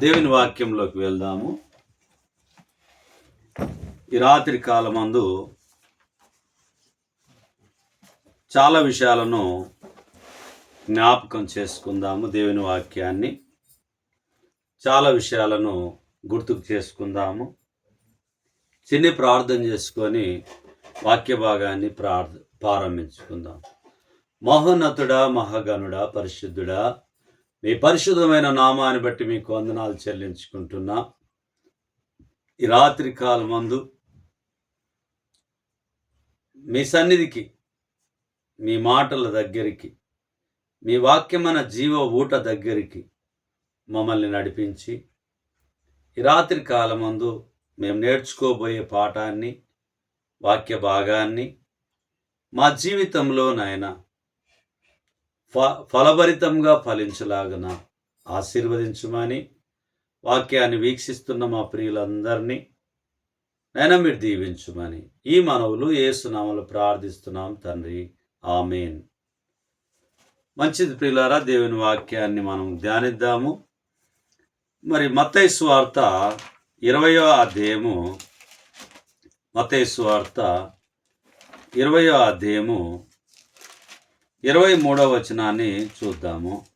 దేవుని వాక్యంలోకి వెళ్దాము. ఈ రాత్రి కాలమందు చాలా విషయాలను జ్ఞాపకం చేసుకుందాము దేవుని వాక్యాన్ని. చాలా విషయాలను గుర్తుకు చేసుకుందాము. చిన్ని ప్రార్థన చేసుకొని వాక్య భాగాన్ని ప్రార్థ ప్రారంభించుకుందాం. మహోన్నతుడా మహాగణుడా పరిశుద్ధుడా మీ పరిశుద్ధమైన నామాన్ని బట్టి మీకు వందనాలు చెల్లించుకుంటున్నా. ఈ రాత్రి కాలమందు మీ సన్నిధికి మీ మాటల దగ్గరికి మీ వాక్యమైన జీవ ఊట దగ్గరికి మమ్మల్ని నడిపించి ఈ రాత్రి కాలమందు మేము నేర్చుకోబోయే పాఠాన్ని వాక్య భాగాన్ని మా జీవితంలో నాయన ఫ ఫలభరితంగా ఫలించలాగన ఆశీర్వదించమని వాక్యాన్ని వీక్షిస్తున్న మా ప్రియులందరినీ నైనా మీరు దీవించమని ఈ మనవులు ఏసునామలు ప్రార్థిస్తున్నాం తండ్రి. ఆమెన్. మంచిది ప్రియులారా దేవుని వాక్యాన్ని మనం ధ్యానిద్దాము. మరి మత్తయి వార్త ఇరవయో అధ్యాయము మత్తయి వార్త ఇరవయో అధ్యాయము ఇరవై మూడవ వచనాన్ని చూద్దాము.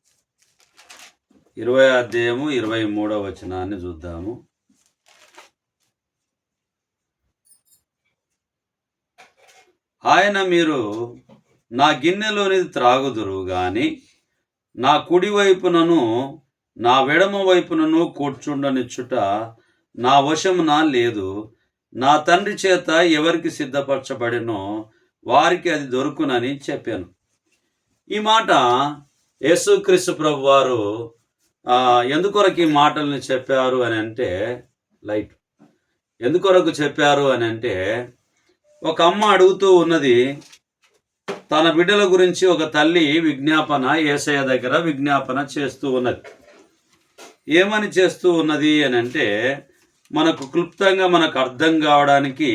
ఇరవై అధ్యాయము ఇరవై మూడవ వచనాన్ని చూద్దాము. ఆయన మీరు నా గిన్నెలోనిది త్రాగుదురు కానీ నా కుడి వైపునను నా వెడమ వైపునను కూర్చుండనిచ్చుట నా వశమున లేదు. నా తండ్రి చేత ఎవరికి సిద్ధపరచబడినో వారికి అది దొరుకునని చెప్పాను. ఈ మాట యేసుక్రీస్తు ప్రభు వారు ఎందుకొరకు ఈ మాటల్ని చెప్పారు అని అంటే లైట్. ఎందుకొరకు చెప్పారు అని అంటే ఒక అమ్మ అడుగుతూ ఉన్నది తన బిడ్డల గురించి ఒక తల్లి విజ్ఞాపన ఏసయ్య దగ్గర విజ్ఞాపన చేస్తూ ఉన్నది. ఏమని చేస్తూ ఉన్నది అని అంటే మనకు క్లుప్తంగా మనకు అర్థం కావడానికి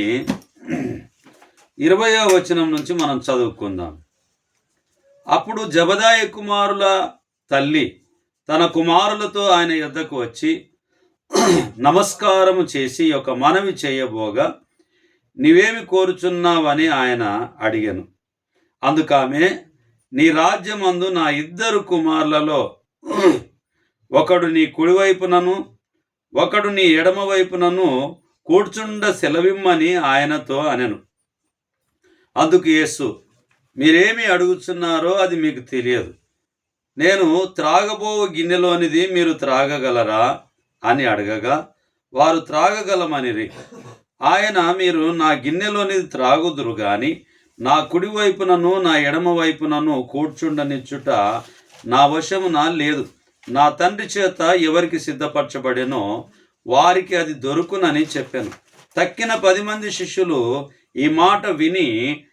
ఇరవయో వచనం నుంచి మనం చదువుకుందాం. అప్పుడు జబదాయ కుమారుల తల్లి తన కుమారులతో ఆయన యొద్దకు వచ్చి నమస్కారము చేసి ఒక మనవి చేయబోగా నీవేమి కోరుచున్నావని ఆయన అడిగాను. అందుకామె నీ రాజ్యమందు నా ఇద్దరు కుమారులలో ఒకడు నీ కుడివైపునను ఒకడు నీ ఎడమవైపునను కూర్చుండ సెలవిమ్మని ఆయనతో అనెను. అందుకు యేసు మీరేమి అడుగుతున్నారో అది మీకు తెలియదు. నేను త్రాగబో గిన్నెలోనిది మీరు త్రాగగలరా అని అడగగా వారు త్రాగగలమనిరి. ఆయన మీరు నా గిన్నెలోనిది త్రాగుదురు కానీ నా కుడి వైపునను నా ఎడమ వైపునను కూర్చుండనిచ్చుట నా వశమున లేదు. నా తండ్రి చేత ఎవరికి సిద్ధపరచబడినో వారికి అది దొరుకునని చెప్పాను. తక్కిన పది మంది శిష్యులు ఈ మాట విని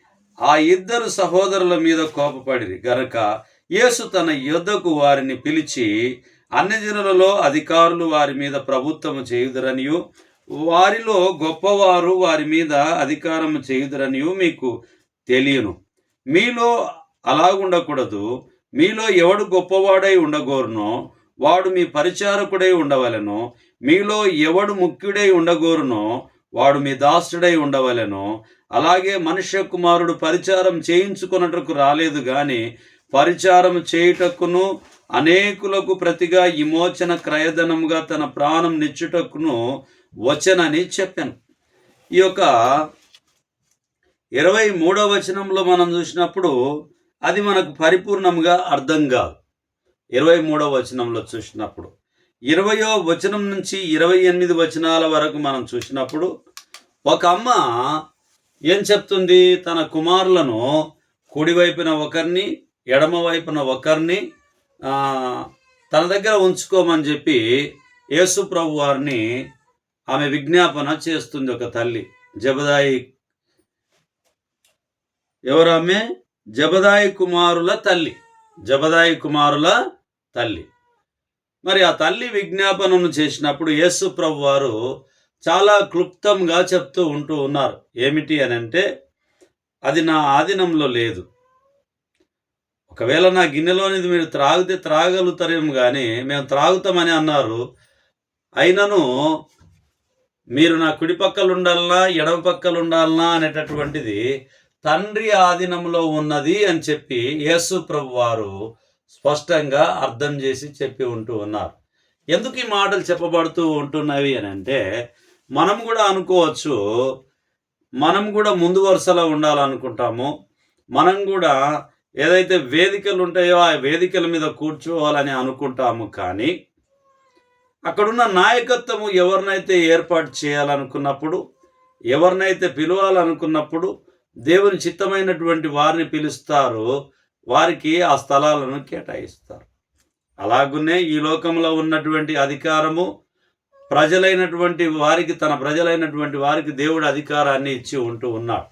ఆ ఇద్దరు సహోదరుల మీద కోపపడిరి. గనక యేసు తన యుద్ధకు వారిని పిలిచి అన్ని జనులలో అధికారులు వారి మీద ప్రభుత్వము చేయుదురనియు వారిలో గొప్పవారు వారి మీద అధికారం చేయుదురనియు మీకు తెలియను. మీలో అలాగుండకూడదు. మీలో ఎవడు గొప్పవాడై ఉండగోరునో వాడు మీ పరిచారకుడై ఉండవలెనో. మీలో ఎవడు ముఖ్యుడై ఉండగోరునో వాడు మీ దాసుడై ఉండవలెను. అలాగే మనుష్య కుమారుడు పరిచారం చేయించుకున్నటకు రాలేదు కానీ పరిచారం చేయుటకును అనేకులకు ప్రతిగా విమోచన క్రయధనముగా తన ప్రాణం నిచ్చుటకును వచనని చెప్పాను. ఈ యొక్క ఇరవై మూడవ వచనంలో మనం చూసినప్పుడు అది మనకు పరిపూర్ణంగా అర్థం కాదు. ఇరవై మూడవ వచనంలో చూసినప్పుడు ఇరవయో వచనం నుంచి ఇరవై ఎనిమిది వచనాల వరకు మనం చూసినప్పుడు ఒక అమ్మ ఏం చెప్తుంది? తన కుమారులను కుడివైపున ఒకరిని ఎడమ వైపున ఒకరిని తన దగ్గర ఉంచుకోమని చెప్పి యేసు ప్రభు వారిని ఆమె విజ్ఞాపన చేస్తుంది ఒక తల్లి. జబదాయి ఎవరామె జబదాయి కుమారుల తల్లి. జబదాయి కుమారుల తల్లి. మరి ఆ తల్లి విజ్ఞాపనను చేసినప్పుడు యేసు ప్రభు వారు చాలా క్లుప్తంగా చెప్తూ ఉంటూ ఉన్నారు. ఏమిటి అని అంటే అది నా ఆధీనంలో లేదు. ఒకవేళ నా గిన్నెలోనిది మీరు త్రాగితే త్రాగలుగుతారేమో కానీ మేము త్రాగుతామని అన్నారు. అయినను మీరు నా కుడి పక్కలు ఉండాలనా ఎడమ పక్కలు ఉండాలనా అనేటటువంటిది తండ్రి ఆధీనంలో ఉన్నది అని చెప్పి యేసు ప్రభు వారు స్పష్టంగా అర్థం చేసి చెప్పి ఉంటూ ఉన్నారు. ఎందుకు ఈ మాటలు చెప్పబడుతూ ఉంటున్నవి అని అంటే మనం కూడా అనుకోవచ్చు మనం కూడా ముందు వరుసలో ఉండాలనుకుంటాము. మనం కూడా ఏదైతే వేదికలు ఉంటాయో ఆ వేదికల మీద కూర్చోవాలని అనుకుంటాము కానీ అక్కడున్న నాయకత్వము ఎవరినైతే ఏర్పాటు చేయాలనుకున్నప్పుడు ఎవరినైతే పిలవాలనుకున్నప్పుడు దేవుని చిత్తమైనటువంటి వారిని పిలుస్తారో వారికి ఆ స్థలాలను కేటాయిస్తారు. అలాగునే ఈ లోకంలో ఉన్నటువంటి అధికారము ప్రజలైనటువంటి వారికి తన ప్రజలైనటువంటి వారికి దేవుడు అధికారాన్ని ఇచ్చి ఉంటూ ఉన్నాడు.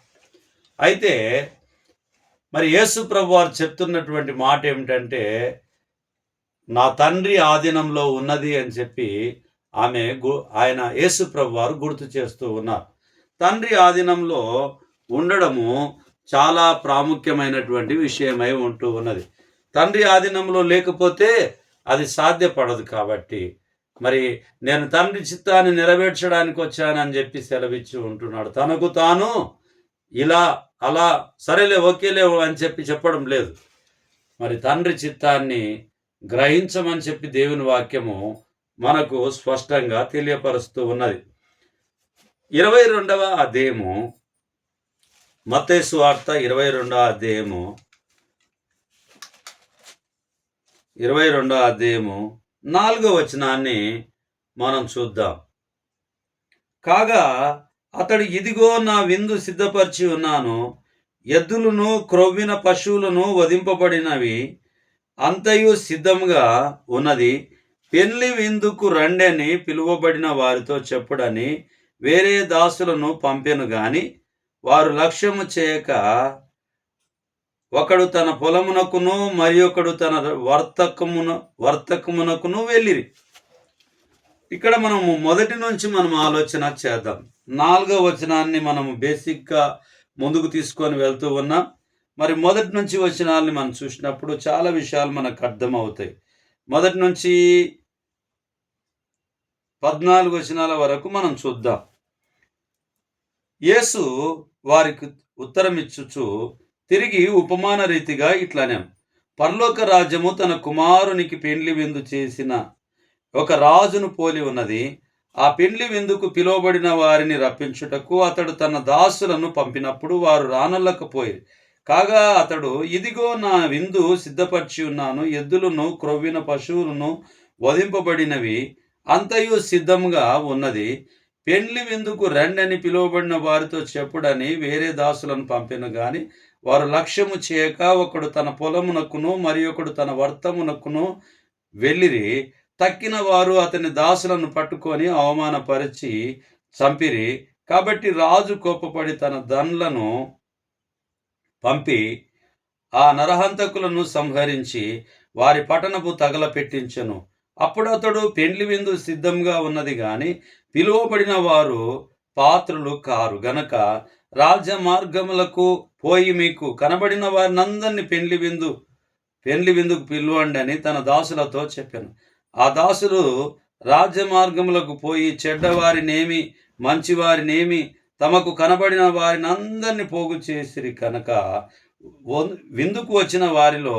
అయితే మరి యేసు ప్రభు వారు చెప్తున్నటువంటి మాట ఏమిటంటే నా తండ్రి ఆధీనంలో ఉన్నది అని చెప్పి ఆమె గు- ఆయన యేసు ప్రభు వారు గుర్తు చేస్తూ ఉన్నారు. తండ్రి ఆధీనంలో ఉండడము చాలా ప్రాముఖ్యమైనటువంటి విషయమై ఉంటూ ఉన్నది. తండ్రి ఆధీనంలో లేకపోతే అది సాధ్యపడదు కాబట్టి మరి నేను తండ్రి చిత్తాన్ని నెరవేర్చడానికి వచ్చానని చెప్పి సెలవిచ్చి ఉంటున్నాడు. తనకు తాను ఇలా అలా సరేలే ఓకేలే అని చెప్పి చెప్పడం లేదు. మరి తండ్రి చిత్తాన్ని గ్రహించమని చెప్పి దేవుని వాక్యము మనకు స్పష్టంగా తెలియపరుస్తూ ఉన్నది. ఇరవై రెండవ అధ్యయము మతేసు వార్త ఇరవై రెండవ అధ్యయము ఇరవై రెండవ అధ్యయము నాలుగో వచనాన్ని మనం చూద్దాం. కాగా అతడు ఇదిగో నా విందు సిద్ధపరిచి ఉన్నాను. ఎద్దులను క్రొవ్విన పశువులను వధింపబడినవి అంతయు సిద్ధంగా ఉన్నది. పెళ్ళి విందుకు రండని పిలువబడిన వారితో చెప్పుడని వేరే దాసులను పంపెను గాని వారు లక్ష్యము చేయక ఒకడు తన పొలమునకును మరి ఒకడు తన వర్తకమున వర్తకమునకును వెళ్ళిరి. ఇక్కడ మనము మొదటి నుంచి మనం ఆలోచన చేద్దాం. నాలుగవ వచనాన్ని మనము బేసిక్గా ముందుకు తీసుకొని వెళ్తూ ఉన్నాం మరి మొదటి నుంచి వచనాలని మనం చూసినప్పుడు చాలా విషయాలు మనకు అర్థమవుతాయి. మొదటి నుంచి పద్నాలుగు వచనాల వరకు మనం చూద్దాం. యేసు వారికి ఉత్తరం ఇచ్చుచు తిరిగి ఉపమాన రీతిగా ఇట్లానే పరలోక రాజ్యము తన కుమారునికి పెండ్లి విందు చేసిన ఒక రాజును పోలి ఉన్నది. ఆ పెండ్లి విందుకు పిలువబడిన వారిని రప్పించుటకు అతడు తన దాసులను పంపినప్పుడు వారు రానల్లకపోయి కాగా అతడు ఇదిగో నా విందు సిద్ధపరిచి ఉన్నాను ఎద్దులను క్రొవ్విన పశువులను వధింపబడినవి అంతయు సిద్ధంగా ఉన్నది. పెండ్లి విందుకు రండని పిలువబడిన వారితో చెప్పుడని వేరే దాసులను పంపిన గాని వారు లక్ష్యము చేయక ఒకడు తన పొలమునకును మరి ఒకడు తన వర్తమునకును వెళ్ళిరి. తక్కిన వారు అతని దాసులను పట్టుకొని అవమానపరిచి చంపిరి. కాబట్టి రాజు కోపపడి తన దండ్లను పంపి ఆ నరహంతకులను సంహరించి వారి పట్టణపు తగలపెట్టించెను. అప్పుడు అతడు పెండ్లి విందు సిద్ధంగా ఉన్నది గాని పిలువబడిన వారు పాత్రులు కారు. గనక రాజ్య మార్గములకు పోయి మీకు కనబడిన వారినందరినీ పెండ్లి విందు పెండ్లి విందుకు పిలువండి అని తన దాసులతో చెప్పాను. ఆ దాసులు రాజమార్గములకు పోయి చెడ్డవారినేమి మంచివారినేమి తమకు కనబడిన వారిని అందరినీ పోగు చేసిరి కనుక విందుకు వచ్చిన వారిలో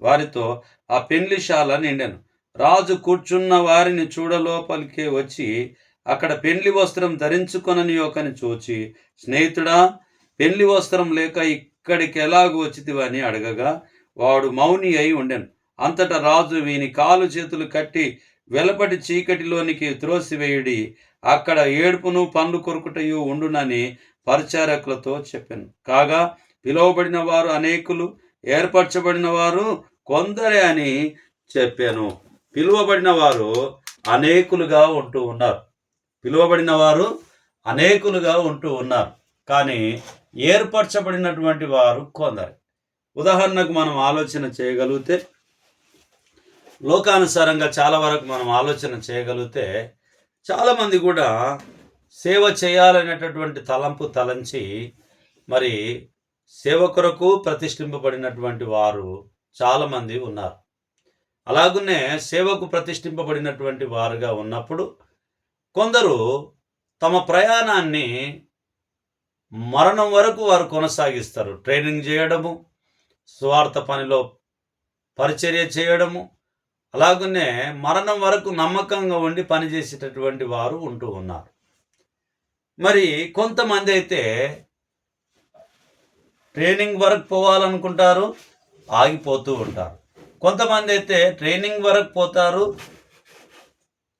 వారితో ఆ పెండ్లిశాల నిండాను. రాజు కూర్చున్న వారిని చూడలోపలికే వచ్చి అక్కడ పెండ్లి వస్త్రం ధరించుకొనని ఒకని చూచి స్నేహితుడా పెండ్లి వస్త్రం లేక ఇక్కడికి ఎలాగూ వచ్చితివని అడగగా వాడు మౌని అయి ఉండెను. అంతటా రాజు వీని కాలు చేతులు కట్టి వెలపటి చీకటిలోనికి త్రోసివేయుడి అక్కడ ఏడుపును పండ్లు కొరుకుటయు ఉండునని పరిచారకులతో చెప్పాను. కాగా పిలువబడిన వారు అనేకులు ఏర్పరచబడిన వారు కొందరే అని చెప్పాను. పిలువబడిన వారు అనేకులుగా ఉంటూ ఉన్నారు. పిలువబడిన వారు అనేకులుగా ఉంటూ ఉన్నారు. కానీ ఏర్పరచబడినటువంటి వారు కొందరు. ఉదాహరణకు మనం ఆలోచన చేయగలిగితే లోకానుసారంగా చాలా వరకు మనం ఆలోచన చేయగలిగితే చాలామంది కూడా సేవ చేయాలనేటటువంటి తలంపు తలంచి మరి సేవ కొరకు ప్రతిష్ఠింపబడినటువంటి వారు చాలామంది ఉన్నారు. అలాగునే సేవకు ప్రతిష్ఠింపబడినటువంటి వారుగా ఉన్నప్పుడు కొందరు తమ ప్రయాణాన్ని మరణం వరకు వారు కొనసాగిస్తారు. ట్రైనింగ్ చేయడము స్వార్థ పనిలో పరిచర్య చేయడము అలాగనే మరణం వరకు నమ్మకంగా ఉండి పనిచేసేటటువంటి వారు ఉంటూ ఉన్నారు. మరి కొంతమంది అయితే ట్రైనింగ్ వరకు పోవాలనుకుంటారు ఆగిపోతూ ఉంటారు. కొంతమంది అయితే ట్రైనింగ్ వరకు పోతారు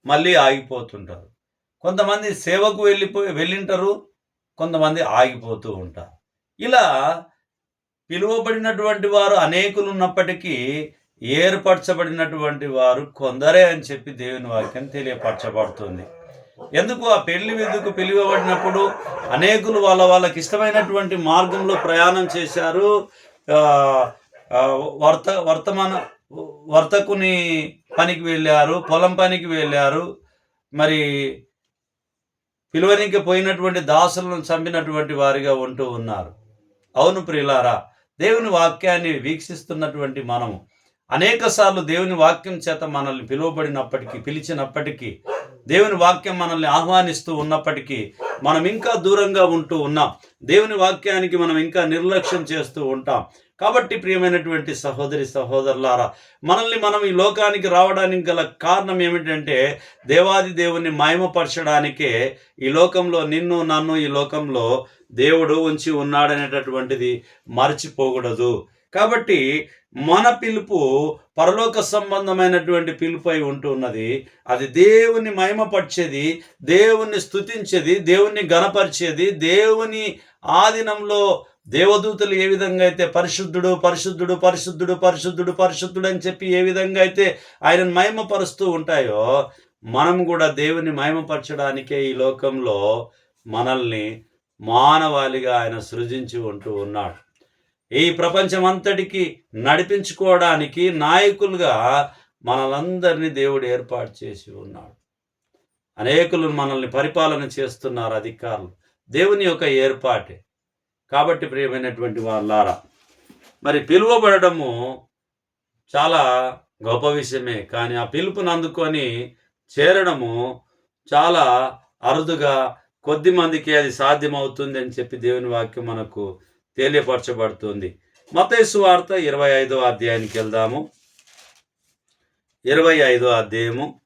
మళ్ళీ ఆగిపోతుంటారు. కొంతమంది సేవకు వెళ్ళిపోయి వెళ్ళింటారు కొంతమంది ఆగిపోతూ ఉంటారు. ఇలా పిలువబడినటువంటి వారు అనేకులు ఉన్నప్పటికీ ఏర్పరచబడినటువంటి వారు కొందరే అని చెప్పి దేవుని వాక్యం తెలియపరచబడుతుంది. ఎందుకు ఆ పెళ్ళి విందుకు పిలువబడినప్పుడు అనేకులు వాళ్ళ వాళ్ళకి ఇష్టమైనటువంటి మార్గంలో ప్రయాణం చేశారు వర్త వర్తమాన వర్తకుని పనికి వెళ్ళారు పొలం పనికి వెళ్ళారు మరి పిలువనికి పోయినటువంటి దాసులను చంపినటువంటి వారిగా ఉంటూ ఉన్నారు. అవును ప్రియులారా దేవుని వాక్యాన్ని వీక్షిస్తున్నటువంటి మనము అనేకసార్లు దేవుని వాక్యం చేత మనల్ని పిలువబడినప్పటికీ పిలిచినప్పటికీ దేవుని వాక్యం మనల్ని ఆహ్వానిస్తూ ఉన్నప్పటికీ మనం ఇంకా దూరంగా ఉంటూ ఉన్నాం. దేవుని వాక్యానికి మనం ఇంకా నిర్లక్ష్యం చేస్తూ ఉంటాం. కాబట్టి ప్రియమైనటువంటి సహోదరి సహోదరులారా మనల్ని మనం ఈ లోకానికి రావడానికి గల కారణం ఏమిటంటే దేవాది దేవుని మాయమపరచడానికే ఈ లోకంలో నిన్ను నన్ను ఈ లోకంలో దేవుడు ఉంచి ఉన్నాడనేటటువంటిది మర్చిపోకూడదు. కాబట్టి మన పిలుపు పరలోక సంబంధమైనటువంటి పిలుపు అయి ఉంటున్నది అది దేవుని మహిమపరిచేది దేవుణ్ణి స్తుతించేది దేవుణ్ణి గణపరిచేది దేవుని ఆధీనంలో దేవదూతలు ఏ విధంగా అయితే పరిశుద్ధుడు పరిశుద్ధుడు పరిశుద్ధుడు పరిశుద్ధుడు పరిశుద్ధుడు అని చెప్పి ఏ విధంగా అయితే ఆయనను మహిమపరుస్తూ ఉంటాయో మనం కూడా దేవుని మహిమపరచడానికే ఈ లోకంలో మనల్ని మానవాళిగా ఆయన సృజించి ఉంటూ ఉన్నాడు. ఈ ప్రపంచం అంతటికి నడిపించుకోవడానికి నాయకులుగా మనలందరినీ దేవుడు ఏర్పాటు చేసి ఉన్నాడు. అనేకులు మనల్ని పరిపాలన చేస్తున్నారు అధికారులు. దేవుని యొక్క ఏర్పాటే. కాబట్టి ప్రియమైనటువంటి వాళ్ళారా మరి పిలువబడము చాలా గొప్ప విషయమే కానీ ఆ పిలుపుని అందుకొని చేరడము చాలా అరుదుగా కొద్ది మందికి అది సాధ్యమవుతుంది అని చెప్పి దేవుని వాక్యం మనకు తెలియపరచబడుతుంది. మతేసు వార్త ఇరవై ఐదో అధ్యాయానికి వెళ్దాము. ఇరవై ఐదో అధ్యాయము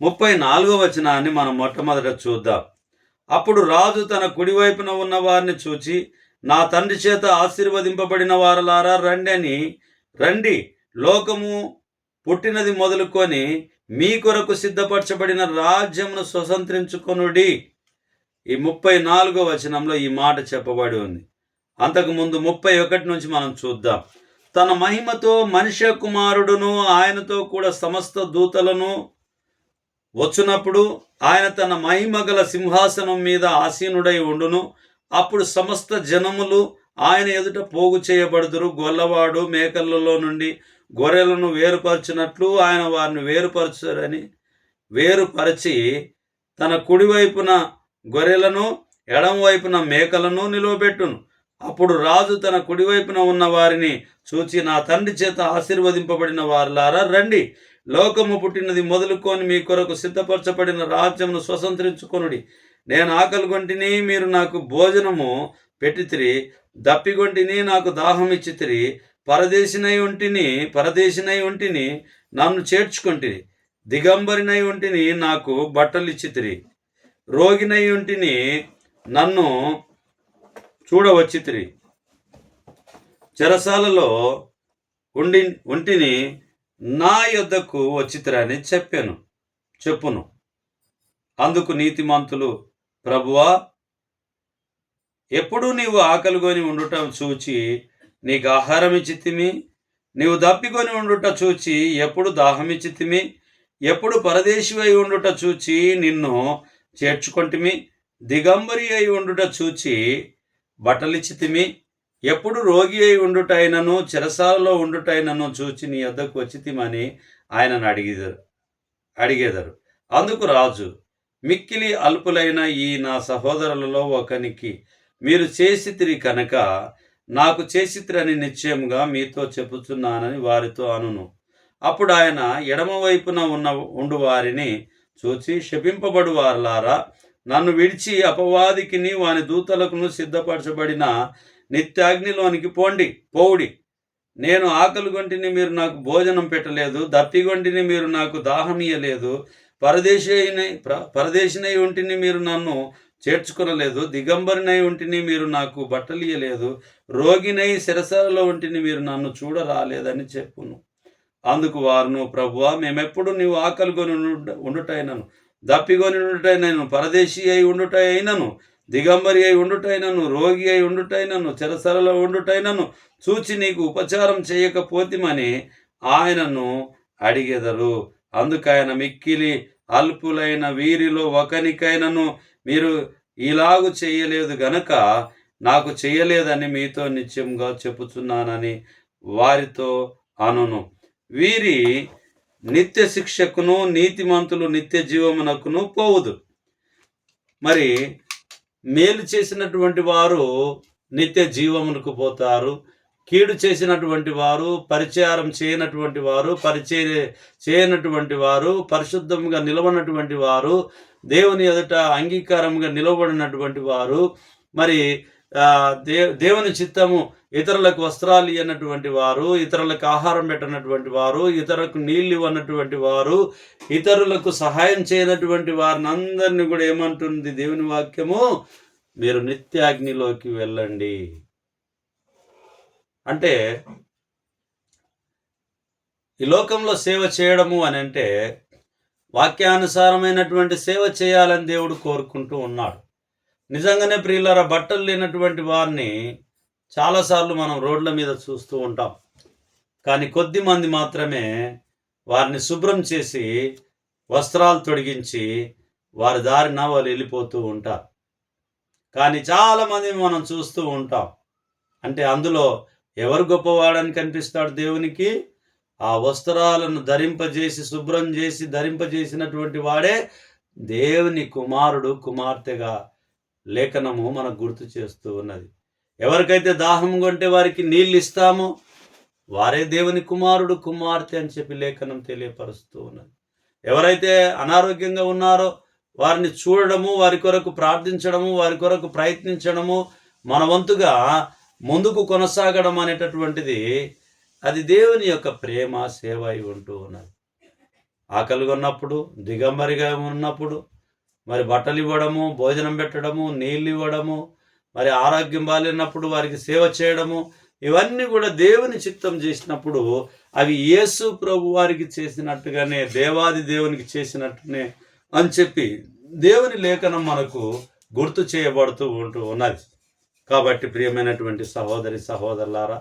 ముప్పై నాలుగో వచనాన్ని మనం మొట్టమొదట చూద్దాం. అప్పుడు రాజు తన కుడివైపున ఉన్న వారిని చూచి నా తండ్రి చేత ఆశీర్వదింపబడిన వారలారా రండి అని. రండి లోకము పుట్టినది మొదలుకొని మీ కొరకు సిద్ధపరచబడిన రాజ్యమును స్వతంత్రించుకొనుడి. ఈ ముప్పై నాలుగో వచనంలో ఈ మాట చెప్పబడి ఉంది. అంతకుముందు ముప్పై ఒకటి నుంచి మనం చూద్దాం. తన మహిమతో మనిషి కుమారుడును ఆయనతో కూడా సమస్త దూతలను వచ్చునప్పుడు ఆయన తన మహిమగల సింహాసనం మీద ఆసీనుడై ఉండును. అప్పుడు సమస్త జనములు ఆయన ఎదుట పోగు చేయబడుదురు. గొల్లవాడు మేకలలో నుండి గొర్రెలను వేరుపరచినట్లు ఆయన వారిని వేరుపరచురని వేరుపరచి తన కుడివైపున గొర్రెలను ఎడమ వైపున మేకలను నిలువబెట్టును. అప్పుడు రాజు తన కుడివైపున ఉన్న వారిని చూచి నా తండ్రి చేత ఆశీర్వదింపబడిన వారులారా రండి. లోకము పుట్టినది మొదలుకొని మీ కొరకు సిద్ధపరచబడిన రాజ్యమును స్వతంత్రించుకొనుడి. నేను ఆకలి గొంటిని మీరు నాకు భోజనము పెట్టితిరి దప్పిగొంటిని నాకు దాహం ఇచ్చితిరి పరదేశినై ఉంటిని పరదేశినై ఉంటిని నన్ను చేర్చుకొంటిని దిగంబరినై ఉంటిని నాకు బట్టలు ఇచ్చితిరి రోగినై ఉంటిని నన్ను చూడవచ్చితిరి. చెరసాలలో ఉండి ఉంటిని నా యొద్దకు వచ్చితరని చెప్పాను. చెప్పును. అందుకు నీతిమంతులు ప్రభువా ఎప్పుడు నీవు ఆకలిగొని ఉండుట చూచి నీకు ఆహారం ఇచ్చితిమి. నీవు దప్పికొని ఉండుట చూచి ఎప్పుడు దాహం ఇచ్చితిమి ఎప్పుడు పరదేశివై ఉండుట చూచి నిన్ను చేర్చుకొంటిమి. దిగంబరి అయి ఉండుట చూచి బట్టలిచ్చితిమి. ఎప్పుడు రోగి అయి ఉండుటైనను చిరసాలలో ఉండుటైనను చూచి నీ వద్దకు వచ్చితిమని ఆయనను అడిగేదారు అడిగేదారు. అందుకు రాజు మిక్కిలి అల్పులైన ఈ నా సహోదరులలో ఒకనికి మీరు చేసితిరి కనుక నాకు చేసితిరని నిశ్చయముగా మీతో చెప్పుచున్నానని వారితో అనును. అప్పుడు ఆయన ఎడమవైపున ఉన్న ఉండు వారిని చూచి శపింపబడు వారలారా నన్ను విడిచి అపవాదికిని వాని దూతలకును సిద్ధపరచబడిన నిత్యాగ్నిలోనికి పోండి పోవుడి. నేను ఆకలి గొంటిని మీరు నాకు భోజనం పెట్టలేదు దప్పిగొంటిని మీరు నాకు దాహం ఇయ్యలేదు ప్ర- పరదేశినై ఉంటిని మీరు నన్ను చేర్చుకొనలేదు దిగంబరినై ఉంటిని మీరు నాకు బట్టలియలేదు రోగినై శిరసలలో ఉంటిని మీరు నన్ను చూడరాలేదని చెప్పును. అందుకు వారును ప్రభువా మేమెప్పుడు నీవు ఆకలి కొని ఉండుటైనను దప్పిగొని ఉండుటైనను పరదేశీ అయి ఉండుటైనను దిగంబరి అయి ఉండుటైనను రోగి అయి ఉండుటైనను చెరసరలో ఉండుటైనను చూచి నీకు ఉపచారం చేయకపోతిమని ఆయనను అడిగెదరు. అందుకైన మిక్కిలి అల్పులైన వీరిలో ఒకనికైనను మీరు ఇలాగు చేయలేదు గనక నాకు చేయలేదని మీతో నిత్యంగా చెప్పుచున్నానని వారితో అనును. వీరి నిత్య శిక్షకును నీతిమంతులు నిత్య జీవమునకును పోవుదు. మరి మేలు చేసినటువంటి వారు నిత్య జీవమునకు పోతారు. కీడు చేసినటువంటి వారు పరిచారం చేయనటువంటి వారు పరిచయ చేయనటువంటి వారు పరిశుద్ధంగా నిలవనటువంటి వారు దేవుని ఎదుట అంగీకారంగా నిలబడినటువంటి వారు. మరి దే దేవుని చిత్తము ఇతరులకు వస్త్రాలు ఇవ్వనటువంటి వారు ఇతరులకు ఆహారం పెట్టనటువంటి వారు ఇతరులకు నీళ్ళు ఇవ్వనటువంటి వారు ఇతరులకు సహాయం చేయనటువంటి వారిని అందరినీ కూడా ఏమంటుంది దేవుని వాక్యము? మీరు నిత్యాగ్నిలోకి వెళ్ళండి. అంటే ఈ లోకంలో సేవ చేయడము అని అంటే వాక్యానుసారమైనటువంటి సేవ చేయాలని దేవుడు కోరుకుంటూ ఉన్నాడు. నిజంగానే ప్రియులరా బట్టలు లేనటువంటి వారిని చాలాసార్లు మనం రోడ్ల మీద చూస్తూ ఉంటాం. కానీ కొద్ది మంది మాత్రమే వారిని శుభ్రం చేసి వస్త్రాలు తొడిగించి వారి దారిన వాళ్ళు వెళ్ళిపోతూ ఉంటారు. కానీ చాలామంది మనం చూస్తూ ఉంటాం. అంటే అందులో ఎవరు గొప్పవాడని కనిపిస్తాడు దేవునికి? ఆ వస్త్రాలను ధరింపజేసి శుభ్రం చేసి ధరింపజేసినటువంటి వాడే దేవుని కుమారుడు కుమార్తెగా లేఖనము మనకు గుర్తు చేస్తూ ఉన్నది. ఎవరికైతే దాహం కొంటే వారికి నీళ్ళు ఇస్తామో వారే దేవుని కుమారుడు కుమార్తె అని చెప్పి లేఖనం తెలియపరుస్తూ ఉన్నది. ఎవరైతే అనారోగ్యంగా ఉన్నారో వారిని చూడడము వారి కొరకు ప్రార్థించడము వారి కొరకు ప్రయత్నించడము మన వంతుగా ముందుకు కొనసాగడం అనేటటువంటిది అది దేవుని యొక్క ప్రేమ సేవ అయి ఉంటూ ఉన్నది. ఆకలిగా ఉన్నప్పుడు దిగంబరిగా ఉన్నప్పుడు మరి బట్టలు ఇవ్వడము భోజనం పెట్టడము నీళ్ళు ఇవ్వడము మరి ఆరోగ్యం బాగాలేనప్పుడు వారికి సేవ చేయడము ఇవన్నీ కూడా దేవుని చిత్తం చేసినప్పుడు అవి యేసు ప్రభు వారికి చేసినట్టుగానే దేవాది దేవునికి చేసినట్టునే అని చెప్పి దేవుని లేఖనం మనకు గుర్తు చేయబడుతూ ఉంటూ ఉన్నది. కాబట్టి ప్రియమైనటువంటి సహోదరి సహోదరులారా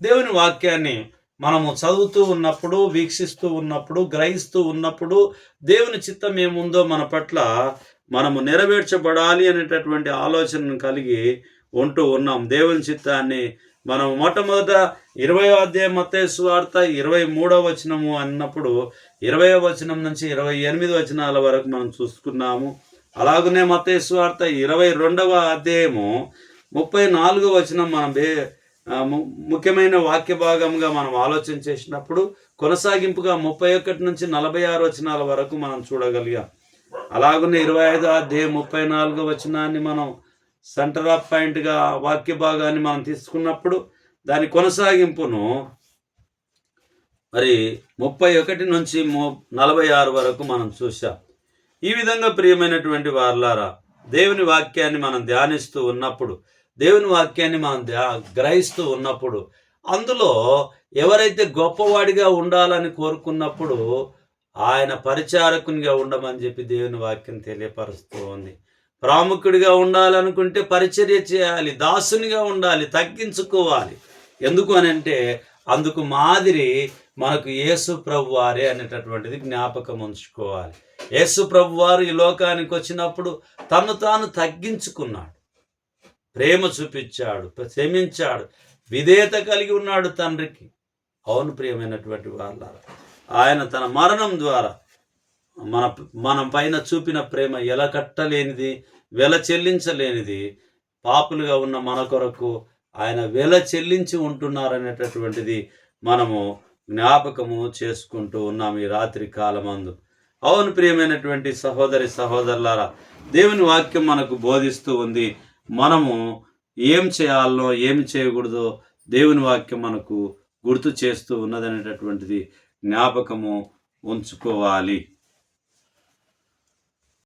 దేవుని వాక్యాన్ని మనము చదువుతూ ఉన్నప్పుడు వీక్షిస్తూ ఉన్నప్పుడు గ్రహిస్తూ ఉన్నప్పుడు దేవుని చిత్తం ఏముందో మన పట్ల మనము నెరవేర్చబడాలి అనేటటువంటి ఆలోచనను కలిగి ఉంటూ ఉన్నాం. దేవుని చిత్తాన్ని మనం మొట్టమొదట ఇరవై అధ్యాయం మత్తయి వార్త ఇరవై మూడవ వచనము అన్నప్పుడు ఇరవై వచనం నుంచి ఇరవై ఎనిమిది వచనాల వరకు మనం చూసుకున్నాము. అలాగనే మత్తేసు వార్త ఇరవై రెండవ అధ్యాయము ముప్పై నాలుగో వచనం మనం బే ముఖ్యమైన వాక్య భాగంగా మనం ఆలోచన చేసినప్పుడు కొనసాగింపుగా ముప్పై ఒకటి నుంచి నలభై ఆరు వచనాల వరకు మనం చూడగలిగాం. అలాగనే ఇరవై ఐదు అధ్యాయం ముప్పై నాలుగో వచనాన్ని మనం సెంటర్ ఆఫ్ పాయింట్గా వాక్య భాగాన్ని మనం తీసుకున్నప్పుడు దాని కొనసాగింపును మరి ముప్పై ఒకటి నుంచి ము- నలభై ఆరు వరకు మనం చూసాం ఈ విధంగా ప్రియమైనటువంటి వార్లారా దేవుని వాక్యాన్ని మనం ధ్యానిస్తూ ఉన్నప్పుడు దేవుని వాక్యాన్ని మనం ధ్యా గ్రహిస్తూ ఉన్నప్పుడు అందులో ఎవరైతే గొప్పవాడిగా ఉండాలని కోరుకున్నప్పుడు ఆయన పరిచారకునిగా ఉండమని చెప్పి దేవుని వాక్యం తెలియపరుస్తూ ఉంది ప్రాముఖ్యుడిగా ఉండాలనుకుంటే పరిచర్య చేయాలి దాసునిగా ఉండాలి తగ్గించుకోవాలి. ఎందుకు అని అంటే అందుకు మాదిరి మనకు యేసు ప్రభు వారే అనేటటువంటిది జ్ఞాపకం ఉంచుకోవాలి. యేసు ప్రభు వారు ఈ లోకానికి వచ్చినప్పుడు తను తాను తగ్గించుకున్నాడు. ప్రేమ చూపించాడు క్షమించాడు విధేయత కలిగి ఉన్నాడు తండ్రికి. అవును ప్రియమైనటువంటి వాళ్ళ ఆయన తన మరణం ద్వారా మన మన పైన చూపిన ప్రేమ ఎలా కట్టలేనిది వెల చెల్లించలేనిది పాపులుగా ఉన్న మన కొరకు ఆయన వెల చెల్లించి ఉంటున్నారనేటటువంటిది మనము జ్ఞాపకము చేసుకుంటూ ఉన్నాం ఈ రాత్రి కాలమందు. అవును ప్రియమైనటువంటి సహోదరి సహోదరులారా దేవుని వాక్యం మనకు బోధిస్తూ ఉంది. మనము ఏం చేయాలో ఏం చేయకూడదో దేవుని వాక్యం మనకు గుర్తు చేస్తూ ఉన్నదనేటటువంటిది జ్ఞాపకము ఉంచుకోవాలి.